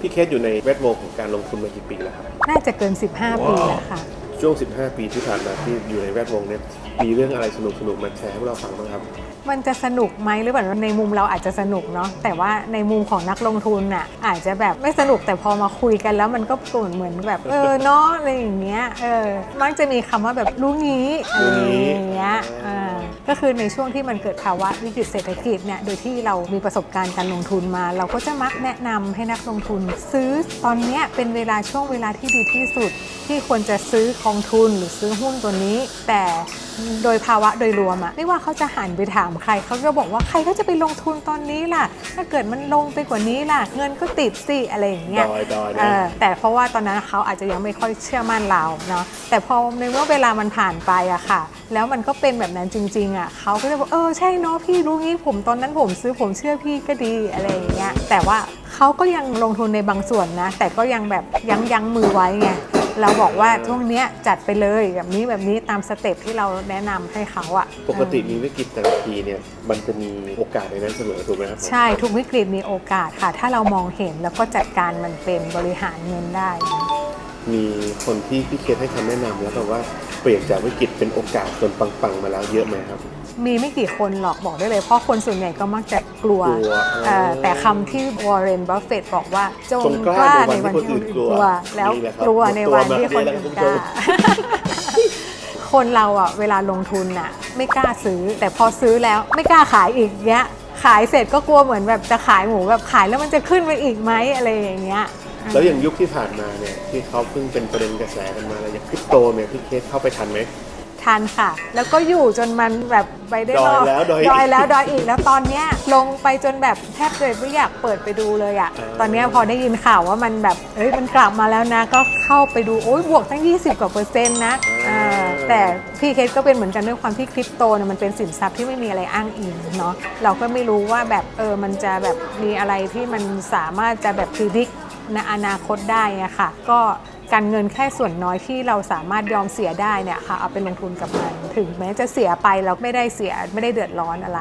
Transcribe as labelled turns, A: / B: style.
A: พี่เคสอยู่ในแวดวงของการลงทุนมากี่ปีแล้วครับ
B: น่าจะเกิน 15 ปีแล้วค่ะ
A: ช่วง 15 ปีที่ผ่านมาที่อยู่ในแวดวงเนี่ยมีเรื่องอะไรสนุกสนุกๆมาแชร์ให้พวกเราฟังบ้างครับ
B: มันจะสนุกไหมหรือแบบในมุมเราอาจจะสนุกเนาะแต่ว่าในมุมของนักลงทุนน่ะอาจจะแบบไม่สนุกแต่พอมาคุยกันแล้วมันก็เหมือนเหมือนแบบเออเนาะอะไรอย่างเงี้ยเออมักจะมีคำว่าแบบรู้งี้อะไรอย่างเงี้ยอ่า ก็คือในช่วงที่มันเกิดภาวะวิกฤตเศรษฐกิจเนี่ยโดยที่เรามีประสบการณ์การลงทุนมา เราก็จะมักแนะนำให้นักลงทุน ซื้อตอนนี้เป็นเวลาช่วงเวลาที่ดีที่สุด ที่ควรจะซื้อกองทุนหรือซื้อหุ้นตัวนี้ แต่ โดยภาวะโดยรวมอะไม่ว่าเขาจะหันไปถามใครเขาก็บอกว่าใครก็จะไปลงทุนตอนนี้ล่ะ ถ้าเกิดมันลงไปกว่านี้ล่ะ เงินก็ติดสิอะไรอย่างเงี้ย
A: ดอยดอยนะ
B: เออแต่เพราะว่าตอนนั้นเขาอาจจะยังไม่ค่อยเชื่อมั่นเราเนาะแต่พอในเมื่อเวลามันผ่านไปอะค่ะ แล้วมันก็เป็นแบบนั้นจริง ๆอะเขาก็จะบอกเออใช่เนาะพี่รู้งี้ผมตอนนั้นผมซื้อผมเชื่อพี่ก็ดีอะไรอย่างเงี้ยแต่ว่าเขาก็ยังลงทุนในบางส่วนนะ แต่ก็ยังแบบยั้งยั้งมือไว้ไง เราบอกว่าช่วงเนี้ยจัดไปเลยแบบนี้แบบนี้ตามสเต็ปที่เราแนะนำให้เขาอะ
A: ปกติมีวิกฤตแต่ละทีเนี่ยมันจะมีโอกาสในนั้นเสมอถูกไหมครับ
B: ใช่ทุกวิกฤตมีโอกาสค่ะ ถ้าเรามองเห็นแล้วก็จัดการมันเป็นบริหารเงินได้
A: มีคนที่พี่เคสให้คำแนะนำแล้วแบบว่าเปลี่ยนจากวิกฤตเป็นโอกาสจนปังๆมาแล้วเยอะไหมครับ
B: มีไม่กี่คนหรอกบอกได้เลย เพราะคนส่วนใหญ่ก็มักจะกลัว
A: กลัว
B: เอ่อแต่คำที่วอร์เรนบัฟเฟตบอกว่า จง
A: จง
B: ก
A: ก
B: ล้า
A: ล้า
B: ใน
A: ในวั
B: วัน
A: นที่
B: ที่คนอื่น
A: คนอื่น
B: กลัว
A: กลัว
B: แล้ว
A: นี่แหละครับ
B: กลัวในวัน
A: หมดตัวมา
B: ที่คน
A: เยอะแล้ว
B: อื่น
A: คุณ
B: ก
A: ผู้
B: ล้า
A: ชม
B: คนเราอะเวลาลงทุนอะไม่กล้าซื้อ แต่พอซื้อแล้วไม่กล้าขายอีกเงี้ยขายเสร็จก็กลัวเหมือนแบบจะขายหมูแบบขายแล้วมันจะขึ้นไปอีกไหมอะไรอย่างเงี้ย
A: แล้วอย่างยุคที่ผ่านมาเนี่ยที่เขาเพิ่งเป็นประเด็นกระแสกันมาแล้วอย่างคริปโตเนี่ยพี่เคสเข้าไปทันไหม
B: ทันค่ะ แล้วก็อยู่จนมันแบบไปได้
A: ดอย
B: รบ
A: แล้วดอยอีก
B: ดอยแล้วดอยอีกแล้วตอนเนี้ยลงไปจนแบบแทบจะไม่อยากเปิดไปดูเลยอะ
A: อ่า
B: ตอนเนี้ยพอได้ยินข่าวว่ามันแบบเอ้ยมันกลับมาแล้วนะ ก็เข้าไปดูโอ้ยบวกตั้ง 20 กว่าเปอร์เซ็นต์นะอ่าแต่พี่เคสก็เป็นเหมือนกันด้วยความที่คริปโตเนี่ยมันเป็นสินทรัพย์ที่ไม่มีอะไรอ้างอิงเนาะเราก็ไม่รู้ว่าแบบเออมันจะแบบมีอะไรที่มันสามารถจะแบบพิจิก ในอนาคตได้อะค่ะ ก็การเงินแค่ส่วนน้อยที่เราสามารถยอมเสียได้เนี่ยค่ะเอาไปลงทุนกับมัน ถึงแม้จะเสียไปเราไม่ได้เสียไม่ได้เดือดร้อนอะไร